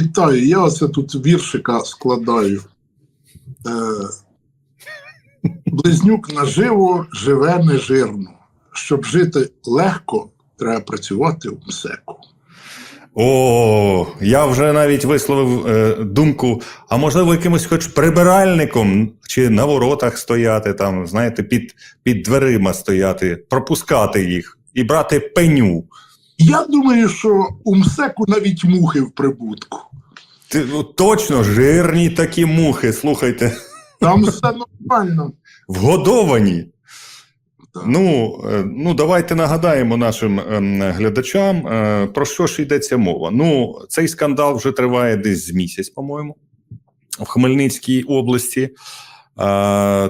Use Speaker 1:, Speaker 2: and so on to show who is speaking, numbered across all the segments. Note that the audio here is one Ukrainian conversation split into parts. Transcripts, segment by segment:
Speaker 1: Вітаю, я оце тут віршика складаю. Е, Близнюк наживо живе нежирно. Щоб жити легко, треба працювати в МСЕКу.
Speaker 2: О, я вже навіть висловив е, думку, а можливо, якимось хоч прибиральником чи на воротах стояти, там, знаєте, під, під дверима стояти, пропускати їх і брати пеню.
Speaker 1: Я думаю, що у МСЕКу навіть мухи в прибутку.
Speaker 2: Ти, ну, точно, жирні такі мухи, слухайте,
Speaker 1: Там все нормально.
Speaker 2: вгодовані. Ну, е, ну, давайте нагадаємо нашим ем, глядачам, е, про що ж йдеться мова. Ну, цей скандал вже триває десь з місяць, по-моєму, в Хмельницькій області.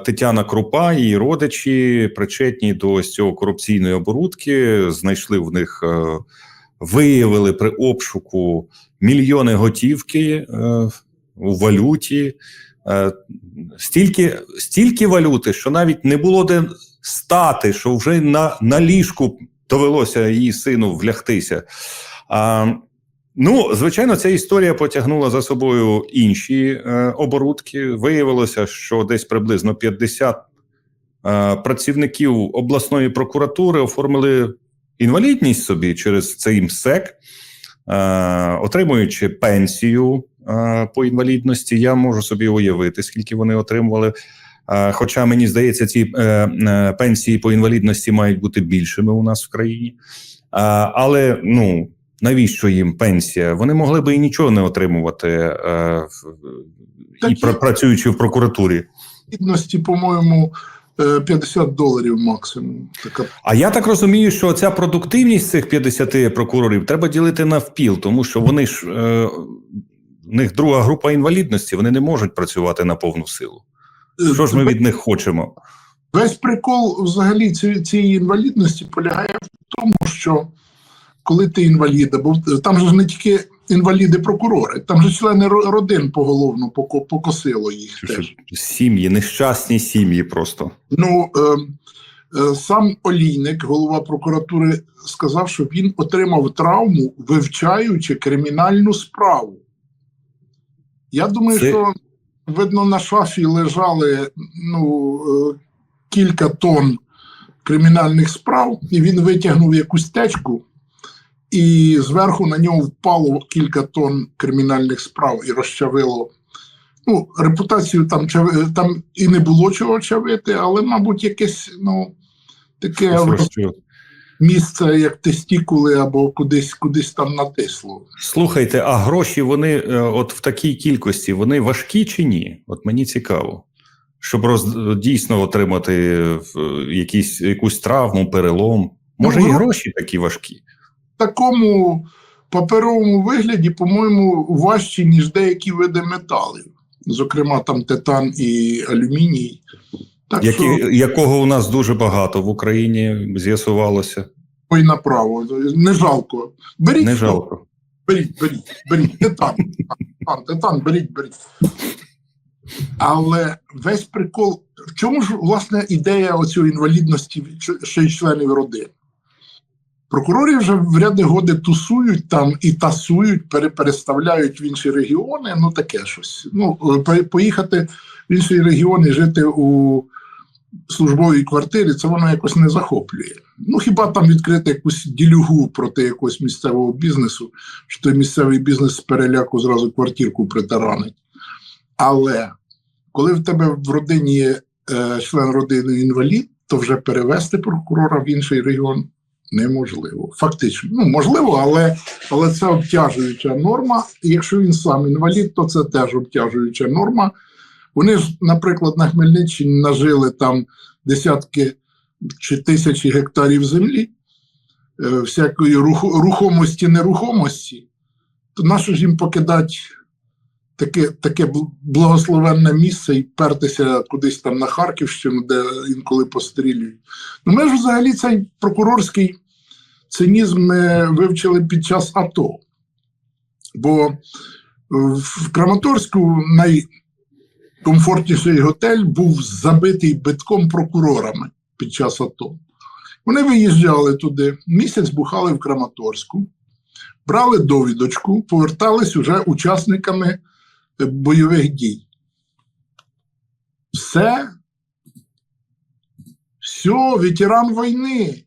Speaker 2: Тетяна Крупа її родичі причетні до цього корупційної оборудки, знайшли в них, е, виявили при обшуку мільйони готівки е, у валюті. Е, стільки, стільки валюти, що навіть не було де стати, що вже на, на ліжку довелося її сину влягтися. Ну, звичайно, ця історія потягнула за собою інші е, оборудки. Виявилося, що десь приблизно 50 е, працівників обласної прокуратури оформили інвалідність собі через цей МСЕК, е, отримуючи пенсію е, по інвалідності. Я можу собі уявити, скільки вони отримували. Е, Хоча мені здається, ці е, е, пенсії по інвалідності мають бути більшими у нас в країні. Е, але ну навіщо їм пенсія? Вони могли би і нічого не отримувати, е, і
Speaker 1: Так є.
Speaker 2: працюючи в прокуратурі.
Speaker 1: Гідності, по-моєму, е, 50 доларів максимум. Така
Speaker 2: А я так розумію, що ця продуктивність цих 50 прокурорів треба ділити навпіл, тому що вони ж е, в них друга група інвалідності, вони не можуть працювати на повну силу.
Speaker 1: Е,
Speaker 2: Що ж ми від них хочемо?
Speaker 1: Весь прикол взагалі цієї інвалідності полягає в тому, що коли ти інвалід, бо там же ж не тільки інваліди-прокурори, там же члени родин поголовно поко- покосило їх теж.
Speaker 2: Сім'ї, нещасні сім'ї просто.
Speaker 1: Ну е, е, сам Олійник, голова прокуратури, сказав, що він отримав травму, вивчаючи кримінальну справу. Я думаю,
Speaker 2: Це-
Speaker 1: що видно на шафі лежали ну, е, кілька тонн кримінальних справ, і він витягнув якусь течку, і зверху на нього впало кілька тонн кримінальних справ і розчавило. Ну, репутацію там там і не було чого чавити, але, мабуть, якесь ну, таке місце, як тестікули, або кудись, кудись там натисло.
Speaker 2: Слухайте, а гроші вони е, от в такій кількості вони важкі чи ні? От мені цікаво. Щоб роз, дійсно отримати е, якісь, якусь травму, перелом. Може,
Speaker 1: Ну,
Speaker 2: і гроші такі важкі.
Speaker 1: Такому паперовому вигляді, по-моєму, важчі, ніж деякі види металів. Зокрема, там титан і алюміній. Так
Speaker 2: Які,
Speaker 1: що
Speaker 2: якого у нас дуже багато в Україні з'ясувалося.
Speaker 1: ой направо. Не жалко. Беріть,
Speaker 2: Не жалко.
Speaker 1: беріть, беріть, беріть. Титан, титан, титан, беріть, беріть. Але весь прикол, в чому ж власне ідея оцієї інвалідності ще й членів родини? Прокурори вже в ряди годи тусують там і тасують, пере- переставляють в інші регіони. Ну таке щось. Ну, е, поїхати в інші регіони, жити у службовій квартирі, це воно якось не захоплює. Ну хіба там відкрити якусь ділюгу проти якогось місцевого бізнесу, що той місцевий бізнес з переляку зразу квартирку притаранить. Але коли в тебе в родині є е, член родини інвалід, то вже перевести прокурора в інший регіон неможливо. Фактично, ну можливо, але, але це обтяжуюча норма. І Якщо він сам інвалід, то це теж обтяжуюча норма. Вони ж, наприклад, на Хмельниччині нажили там десятки чи тисячі гектарів землі, е, всякої рухомості, нерухомості, то нащо ж їм покидати таке, таке благословенне місце і пертися кудись там на Харківщину, де інколи пострілюють. Ну, ми ж взагалі цей прокурорський цинізм ми вивчили під час АТО. Бо в Краматорську найкомфортніший готель був забитий битком прокурорами під час АТО. Вони виїжджали туди, місяць бухали в Краматорську, брали довідочку, повертались уже учасниками бойових дій. Все. Все, ветеран війни.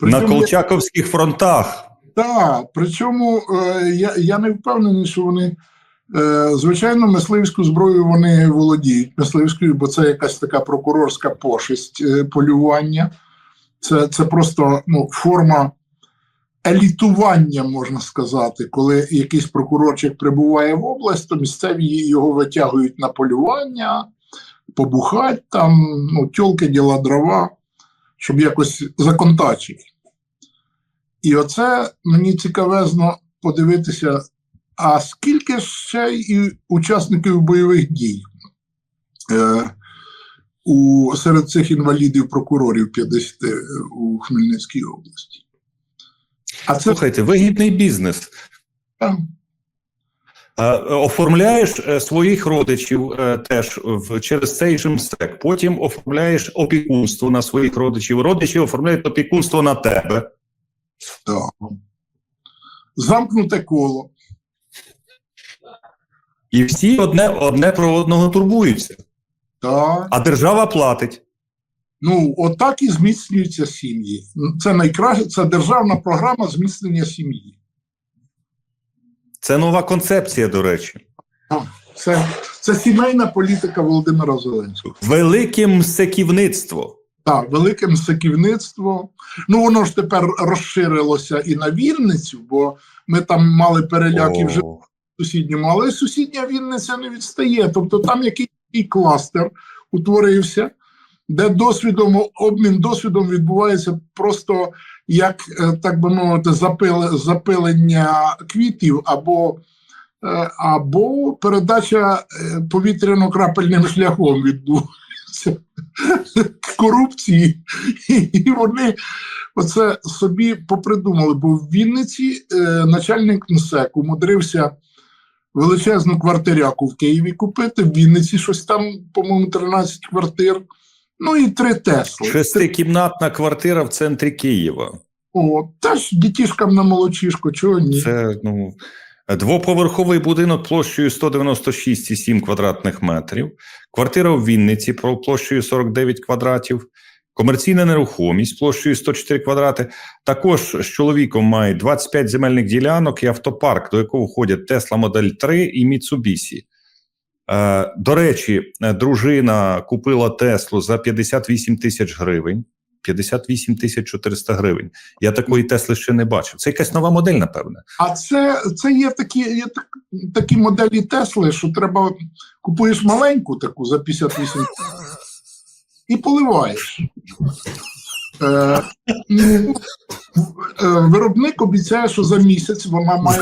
Speaker 2: На Колчаковських фронтах.
Speaker 1: Так, причому е, я, я не впевнений, що вони. Е, звичайно, мисливську зброю вони володіють мисливською, бо це якась така прокурорська пошесть е, полювання. Це, це просто ну, форма елітування, можна сказати, коли якийсь прокурорчик прибуває в область, то місцеві його витягують на полювання, побухать там, ну, тьолки, діла дрова, щоб якось законтачити. І оце мені цікавезно подивитися, а скільки ще і учасників бойових дій е, у, серед цих інвалідів прокурорів 50 у Хмельницькій області. А це
Speaker 2: Слухайте, вигідний бізнес.
Speaker 1: там,
Speaker 2: Е, Оформляєш е, своїх родичів е, теж через цей же МСЕК. Потім оформляєш опікунство на своїх родичів. Родичі оформляють опікунство на тебе.
Speaker 1: так. замкнуте коло.
Speaker 2: І всі одне, одне про одного турбуються.
Speaker 1: Так.
Speaker 2: А держава платить.
Speaker 1: Ну, отак і зміцнюються сім'ї. Це найкраще, це державна програма зміцнення сім'ї.
Speaker 2: Це нова концепція, до речі.
Speaker 1: Так. Це, це сімейна політика Володимира Зеленського.
Speaker 2: Велике мсеківництво.
Speaker 1: Так, велике мсаківництво. Ну, воно ж тепер розширилося і на Вінницю, бо ми там мали переляки вже в сусідньому, але сусідня Вінниця не відстає. Тобто там якийсь кластер утворився, де досвідом, обмін досвідом відбувається просто як, е, так би мовити, запилення квітів або, е, або передача е, повітряно-крапельним шляхом відбувається корупції, і вони оце собі попридумали. Бо в Вінниці начальник МСЕК умудрився величезну квартиряку в Києві купити. В Вінниці щось там, по-моєму, 13 квартир. Ну і три Тесли.
Speaker 2: Шестикімнатна квартира в центрі Києва.
Speaker 1: О, теж дітішкам на молочишку, чого ні.
Speaker 2: Це ну, двоповерховий будинок площею 196,7 квадратних метрів, квартира в Вінниці площею 49 квадратів, комерційна нерухомість площею 104 квадрати. Також з чоловіком має 25 земельних ділянок і автопарк, до якого входять Tesla Model 3 і Mitsubishi. Е, до речі, е, дружина купила Теслу за 58 тисяч гривень. 58 тисяч 400 гривень. Я такої Тесли ще не бачив. Це якась нова модель, напевне.
Speaker 1: А це, це є такі, є так, такі моделі Тесли, що треба купуєш маленьку таку за 58 і поливаєш. Е, е, виробник обіцяє, що за місяць вона має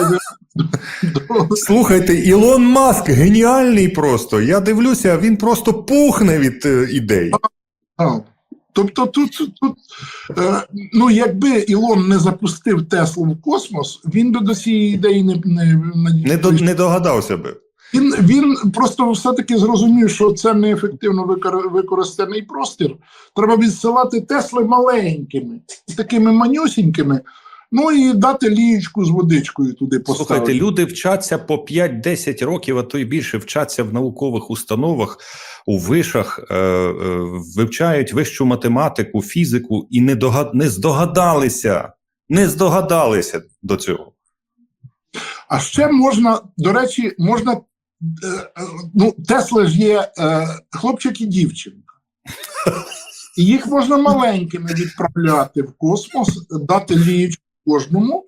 Speaker 2: Слухайте, Ілон Маск геніальний просто. Я дивлюся, він просто пухне від е, ідей.
Speaker 1: А, Тобто тут, тут е, ну, якби Ілон не запустив Теслу в космос, він би до цієї ідеї не, не,
Speaker 2: Не, не догадався би.
Speaker 1: Він, він просто все-таки зрозумів, що це неефективно викор- використаний простір. Треба відсилати Тесли маленькими, такими манюсінькими, ну і дати лієчку з водичкою туди поставити.
Speaker 2: Слухайте, люди вчаться по 5-10 років, а то й більше вчаться в наукових установах, у вишах, е, е, вивчають вищу математику, фізику і не, догад, не здогадалися. Не здогадалися до цього.
Speaker 1: А ще можна, до речі, можна. Ну, Тесли ж є е, хлопчик і дівчинка. І їх можна маленькими відправляти в космос, дати лієчку кожному,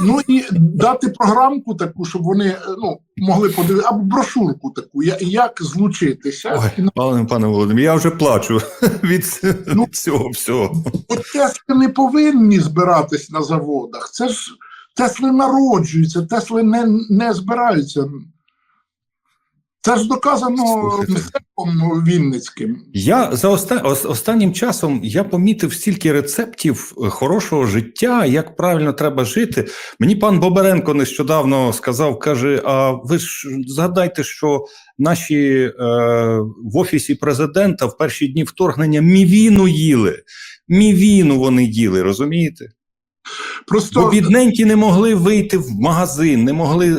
Speaker 1: ну і дати програмку таку, щоб вони е, ну, могли подивитися, або брошурку таку, як злучитися.
Speaker 2: Ой, пане, пане Володимир, я вже плачу від,
Speaker 1: Ну.
Speaker 2: від цього всього.
Speaker 1: От Тесли не повинні збиратись на заводах. Це ж Тесли народжуються, Тесли не, не збираються. Це ж доказано мистецтвом Вінницьким.
Speaker 2: Я за оста... останнім часом я помітив стільки рецептів е, хорошого життя, як правильно треба жити. Мені пан Боберенко нещодавно сказав: каже: А ви ж згадайте, що наші е, в офісі президента в перші дні вторгнення мівіну їли. Мівіну вони їли, розумієте?
Speaker 1: Просто
Speaker 2: Бо бідненькі не могли вийти в магазин, не могли.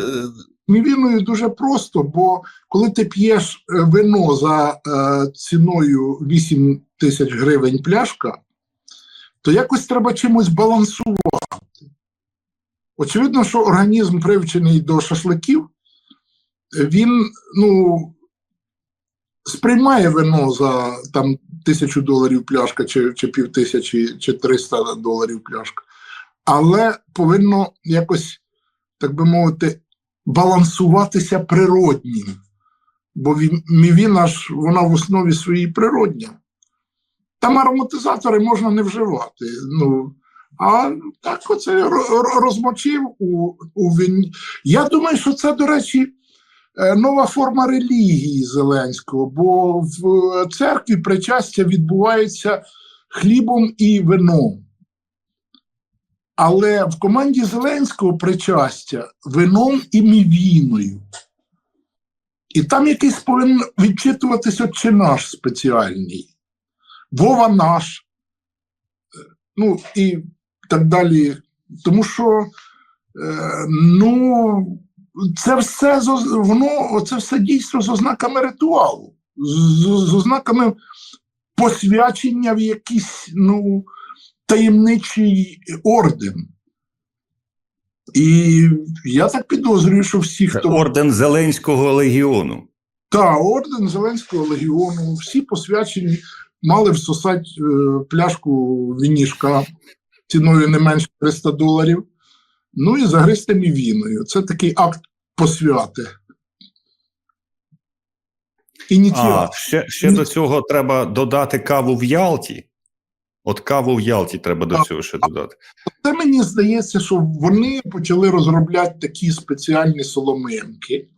Speaker 1: Мівіною дуже просто, бо коли ти п'єш е, вино за е, ціною 8 тисяч гривень пляшка, то якось треба чимось балансувати. Очевидно, що організм, привчений до шашликів, він ну, сприймає вино за там, тисячу доларів пляшка, чи, чи пів тисячі, чи 300 доларів пляшка. Але повинно якось, так би мовити, балансуватися природнім. Бо ві- мівіна ж вона в основі своїй природня. Там ароматизатори можна не вживати. Ну, а так оце ро- ро- розмочив у, у вині. Я думаю, що це, до речі, е, нова форма релігії Зеленського, бо в церкві причастя відбувається хлібом і вином. Але в команді Зеленського причастя вином і мівіною. І там якийсь повинен відчитуватися чи наш спеціальний. Вова наш. Ну і так далі. Тому що е, ну, це все воно це все дійсно з ознаками ритуалу, з, з ознаками посвячення в якийсь ну, таємничий орден. І я так підозрюю, що всі, хто
Speaker 2: орден Зеленського легіону.
Speaker 1: та орден Зеленського легіону, всі посвячені мали всосати е, пляшку вінішка ціною не менше 300 доларів. Ну і загристи мівіною. Це такий акт посвяти.
Speaker 2: А,
Speaker 1: Ініціат.
Speaker 2: ще, ще до цього треба додати каву в Ялті. От каву в Ялті треба до цього ще додати.
Speaker 1: Це мені здається, що вони почали розробляти такі спеціальні соломинки.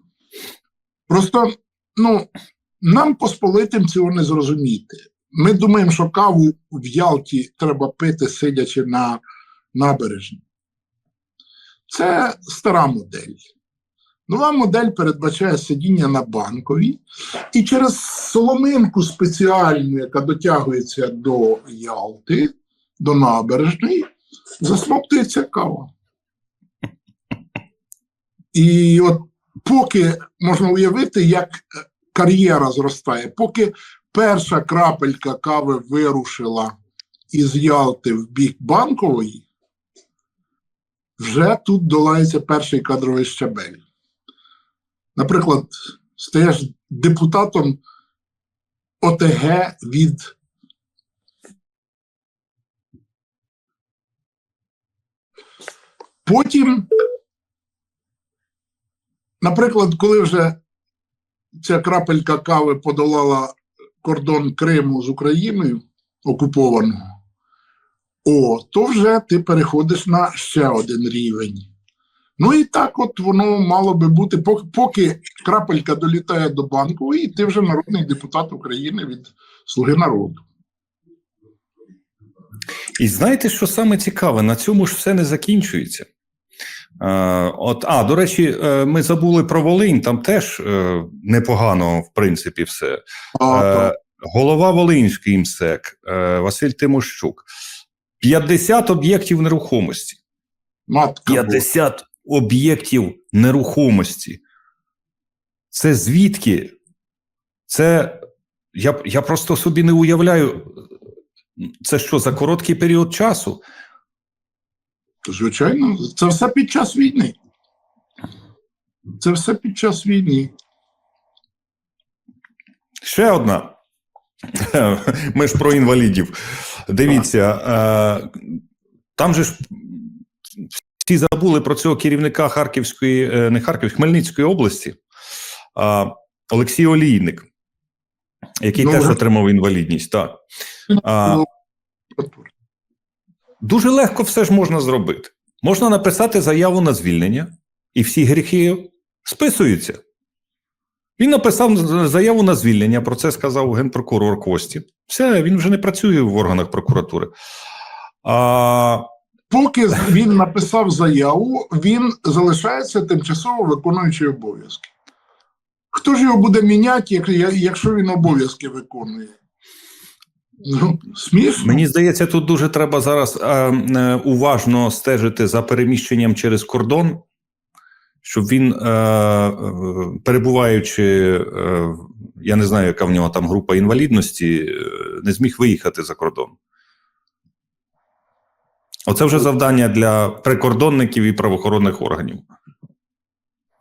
Speaker 1: Просто ну, нам посполитим цього не зрозуміти. Ми думаємо, що каву в Ялті треба пити, сидячи на набережні. Це стара модель. Нова модель передбачає сидіння на банковій, і через соломинку спеціальну, яка дотягується до Ялти, до набережної, засмоктується кава. І от поки можна уявити, як е, кар'єра зростає, поки перша крапелька кави вирушила із Ялти в бік банкової, вже тут долається перший кадровий щабель. Наприклад, стаєш депутатом ОТГ від Потім, наприклад, коли вже ця крапелька кави подолала кордон Криму з Україною окупованого, о, то вже ти переходиш на ще один рівень. Ну і так от воно мало би бути, поки, поки крапелька долітає до банкової, ти вже народний депутат України від Слуги народу.
Speaker 2: І знаєте, що саме цікаве? На цьому ж все не закінчується. Е, от, а, до речі, е, ми забули про Волинь, там теж е, непогано, в принципі, все.
Speaker 1: А,
Speaker 2: Е, голова Волинський МСЕК е, Василь Тимощук. 50 об'єктів нерухомості.
Speaker 1: матка Божа.
Speaker 2: 50 об'єктів нерухомості. Це звідки? Це я, я просто собі не уявляю. Це що за короткий період часу?
Speaker 1: Звичайно, це все під час війни. Це все під час війни.
Speaker 2: Ще одна. Ми ж про інвалідів. Дивіться, е, там же ж всі забули про цього керівника Харківської, е, не Харківської, Хмельницької області, а, Олексій Олійник, який
Speaker 1: Ну,
Speaker 2: теж отримав інвалідність. Так. А,
Speaker 1: Ну,
Speaker 2: Дуже легко все ж можна зробити. Можна написати заяву на звільнення, і всі гріхи списуються. Він написав заяву на звільнення, про це сказав генпрокурор Кості. Все, він вже не працює в органах прокуратури. А,
Speaker 1: Поки він написав заяву, він залишається тимчасово виконуючий обов'язки. Хто ж його буде міняти, якщо він обов'язки виконує? Ну, смішно.
Speaker 2: Мені здається, тут дуже треба зараз е, е, уважно стежити за переміщенням через кордон, щоб він, е, е, перебуваючи, е, я не знаю, яка в нього там група інвалідності, е, не зміг виїхати за кордон. Оце вже завдання для прикордонників і правоохоронних органів.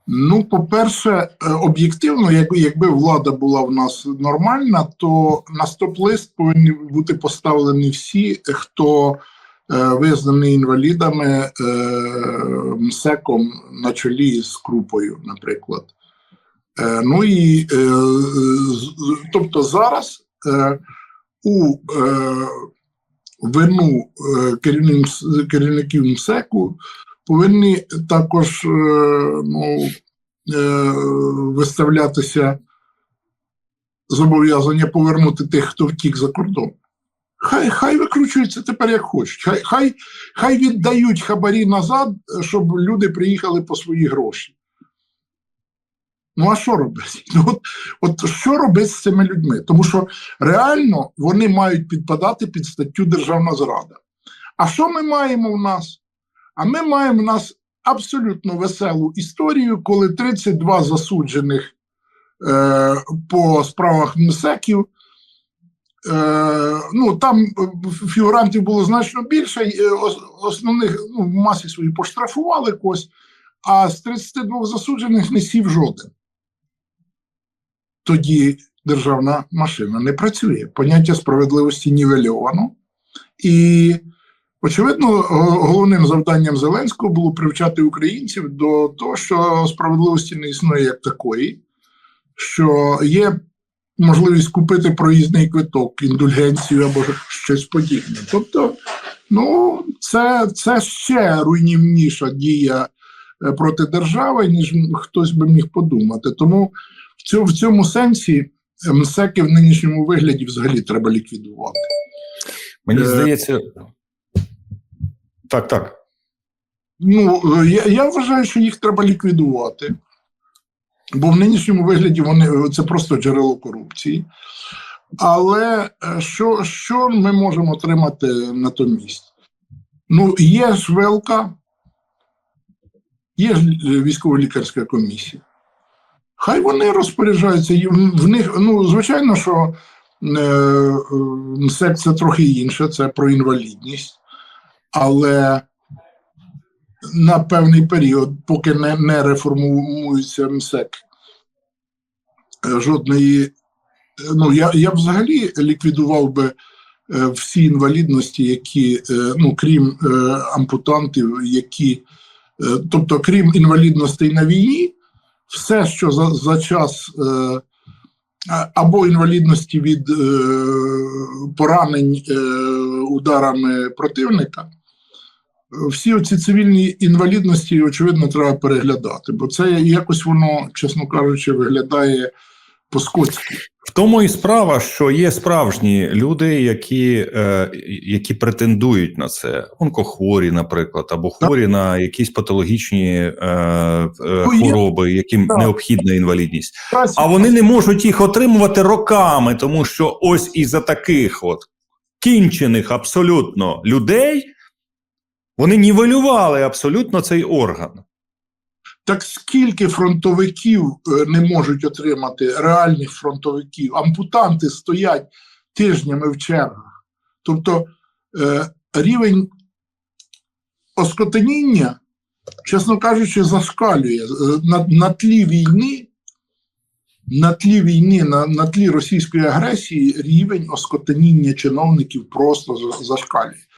Speaker 1: Ну, по-перше, е, об'єктивно, якби, влада була в нас нормальна, то на стоп-лист повинні бути поставлені всі, хто е, визнаний інвалідами е, МСЕКом на чолі з крупою, наприклад. Е, ну і е, тобто зараз е, у е, вину е, керівників МСЕКу повинні також е, ну, е, виставлятися зобов'язання повернути тих, хто втік за кордон. Хай, хай викручуються тепер як хочуть. Хай, хай, хай віддають хабарі назад, щоб люди приїхали по свої гроші. Ну, а що робити? Ну, от, от що робити з цими людьми? Тому що реально вони мають підпадати під статтю Державна зрада. А що ми маємо в нас? А ми маємо в нас абсолютно веселу історію, коли 32 засуджених е, по справах МСЕКів. Е, ну, там е, фігурантів було значно більше, е, основних ну, в масі свої поштрафували когось, а з 32 засуджених не сів жоден. Тоді державна машина не працює. Поняття справедливості нівельовано. І Очевидно, головним завданням Зеленського було привчати українців до того, що справедливості не існує як такої, що є можливість купити проїзний квиток, індульгенцію або щось подібне. Тобто, ну, це, це ще руйнівніша дія е, проти держави, ніж хтось би міг подумати. Тому в цьому, в цьому сенсі е, МСЕКи в нинішньому вигляді взагалі треба ліквідувати.
Speaker 2: Мені
Speaker 1: Е,
Speaker 2: здається. Так, так.
Speaker 1: Ну, е, я, я вважаю, що їх треба ліквідувати, бо в нинішньому вигляді вони це просто джерело корупції. Але е, що, що ми можемо отримати натомість? Ну, є ж ВЛК, є ж е, військово-лікарська комісія. Хай вони розпоряджаються. в них, ну, звичайно, що е, е, МСЕК це трохи інше, це про інвалідність. Але на певний період, поки не, не реформується МСЕК, е, жодної. Ну, я, я взагалі ліквідував би е, всі інвалідності, які, ну, крім е, ампутантів, які, е, тобто, крім інвалідностей на війні, все, що за, за час е, або інвалідності від е, поранень е, ударами противника, всі ці цивільні інвалідності, очевидно, треба переглядати, бо це якось воно, чесно кажучи, виглядає по-скотськи.
Speaker 2: В тому і справа, що є справжні люди, які, е, які претендують на це. Онкохворі, наприклад, або хворі на якісь патологічні е, е,
Speaker 1: Ну,
Speaker 2: хвороби, яким
Speaker 1: Так.
Speaker 2: необхідна інвалідність. А вони не можуть їх отримувати роками, тому що ось із-за таких от кінчених абсолютно людей вони нівелювали абсолютно цей орган.
Speaker 1: Так скільки фронтовиків е, не можуть отримати реальних фронтовиків? Ампутанти стоять тижнями в чергах. Тобто е, рівень оскотеніння, чесно кажучи, зашкалює Е, на, на тлі війни. На тлі війни, на, на тлі російської агресії, рівень оскотеніння чиновників просто зашкалює.